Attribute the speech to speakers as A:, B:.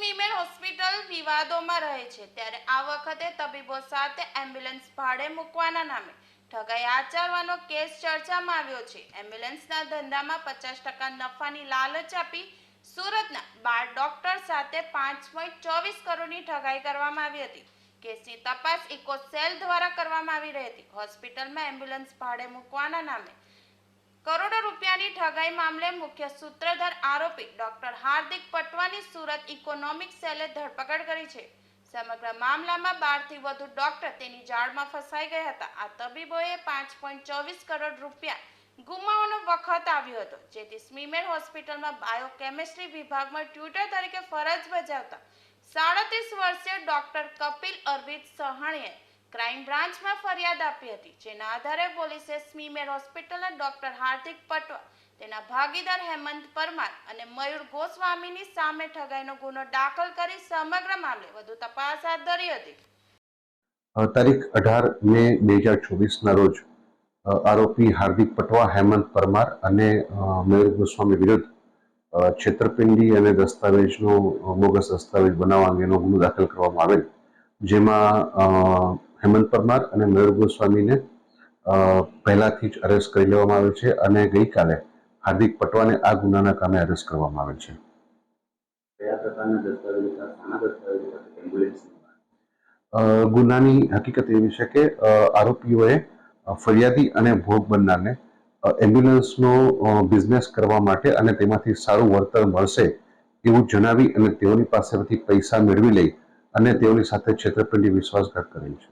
A: Hospital વિવાદોમાં રહે છે. ત્યારે આ વખતે તબીબો સાથે એમ્બ્યુલન્સ ભાડે મૂકવાના નામે ઠગાઈ આચરવાનો કેસ ચર્ચામાં આવ્યો છે. એમ્બ્યુલન્સના ધંધામાં પચાસ ટકા નફાની લાલચ આપી સુરતના બાર ડોક્ટર સાથે પાંચ પોઈન્ટ ચોવીસ કરોડની ઠગાઈ કરવામાં આવી હતી. કેસની તપાસ ઇકો સેલ દ્વારા કરવામાં આવી રહી હતી. હોસ્પિટલમાં એમ્બ્યુલન્સ ભાડે મૂકવાના નામે કરોડો રૂપિયાની ઠગાઈ મામલે મુખ્ય સૂત્રધાર આરોપી ડોક્ટર હાર્દિક પટવાની સુરત ઇકોનોમિક સેલે ધરપકડ કરી છે. સમગ્ર મામલામાં બારથી વધુ ડોક્ટર તેની જાળમાં ફસાઈ ગયા હતા. આ તબીબોએ પાંચ પોઈન્ટ ચોવીસ કરોડ રૂપિયા ગુમાવવાનો વખત આવ્યો હતો, જેથી સ્મીમેર હોસ્પિટલમાં બાયોકેમિસ્ટ્રી વિભાગમાં ટ્યુટર તરીકે ફરજ બજાવતા સાડત્રીસ વર્ષીય ડોક્ટર કપિલ અરવિંદ સહાણીએ ક્રાઇમ બ્રાન્ચમાં ફરિયાદ આપી હતી. જેના આધારે પોલીસે સ્મીમેર હોસ્પિટલના ડોક્ટર હાર્દિક પટવા તેના ભાગીદાર હેમંત પરમાર અને મયુર ગોસ્વામીની સામે ઠગાઈનો ગુનો દાખલ કરી સમગ્ર મામલે વધુ તપાસ હાથ ધરી હતી.
B: તારીખ અઢાર મે બે હજાર ચોવીસના રોજ આરોપી હાર્દિક પટવા, હેમંત પરમાર અને મયુર ગોસ્વામી વિરુદ્ધ છેતરપિંડી અને દસ્તાવેજનો બોગસ દસ્તાવેજ બનાવવા અંગેનો ગુનો દાખલ કરવામાં આવેલ. જેમાં હેમંત પરમાર અને મયુર ગોસ્વામીને પહેલાથી જ અરેસ્ટ કરી લેવામાં આવ્યો છે અને ગઈકાલે હાર્દિક પટવાને આ ગુનાના કામે અરેસ્ટ કરવામાં આવેલ છે. ગુનાની હકીકત એવી છે કે આરોપીઓએ ફરિયાદી અને ભોગ બનનારને એમ્બ્યુલન્સનો બિઝનેસ કરવા માટે અને તેમાંથી સારું વળતર મળશે એવું જણાવી અને તેઓની પાસેથી પૈસા મેળવી લઈ અને તેઓની સાથે છેતરપિંડી વિશ્વાસઘાત કરેલ છે.